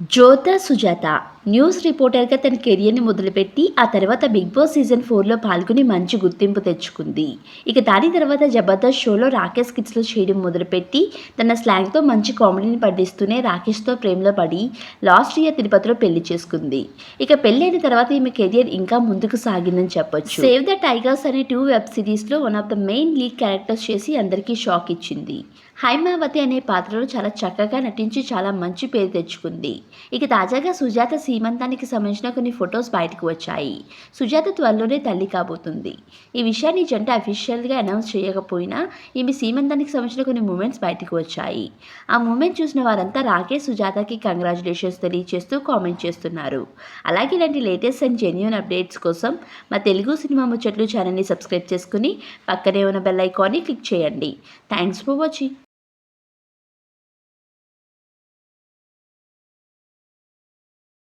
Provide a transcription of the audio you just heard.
జ్యోత Sujatha news రిపోర్టర్గా తన కెరియర్ని మొదలుపెట్టి ఆ తర్వాత బిగ్ బాస్ సీజన్ ఫోర్లో పాల్గొని మంచి గుర్తింపు తెచ్చుకుంది. ఇక దాని తర్వాత జబర్దస్త్ షోలో రాకేష్ కిట్స్లో చేయడం మొదలుపెట్టి తన స్లాంగ్తో మంచి కామెడీని పండిస్తూనే రాకేష్తో ప్రేమలో పడి లాస్ట్ ఇయర్ తిరుపతిలో పెళ్ళి చేసుకుంది. ఇక పెళ్ళైన తర్వాత ఈమె కెరియర్ ఇంకా ముందుకు సాగిందని చెప్పొచ్చు. సేవ్ ద టైగర్స్ అనే టూ వెబ్ సిరీస్లో one of the main lead characters చేసి అందరికీ షాక్ ఇచ్చింది. హైమావతి అనే పాత్రలో చాలా చక్కగా నటించి చాలా మంచి పేరు తెచ్చుకుంది. ఇక తాజాగా సుజాత సీమంతానికి సంబంధించిన కొన్ని ఫొటోస్ బయటకు వచ్చాయి. సుజాత త్వరలోనే తల్లి కాబోతుంది. ఈ విషయాన్ని జంట అఫీషియల్గా అనౌన్స్ చేయకపోయినా ఈమె సీమంతానికి సంబంధించిన కొన్ని మూమెంట్స్ బయటకు వచ్చాయి. ఆ మూమెంట్ చూసిన వారంతా రాకేష్ సుజాతకి కంగ్రాచులేషన్స్ తెలియజేస్తూ కామెంట్ చేస్తున్నారు. అలాగే ఇలాంటి లేటెస్ట్ అండ్ జెన్యున్ అప్డేట్స్ కోసం మా తెలుగు సినిమా ముచ్చట్లు ఛానల్ని సబ్స్క్రైబ్ చేసుకుని పక్కనే ఉన్న బెల్ ఐకాన్ని క్లిక్ చేయండి. Thanks for watching.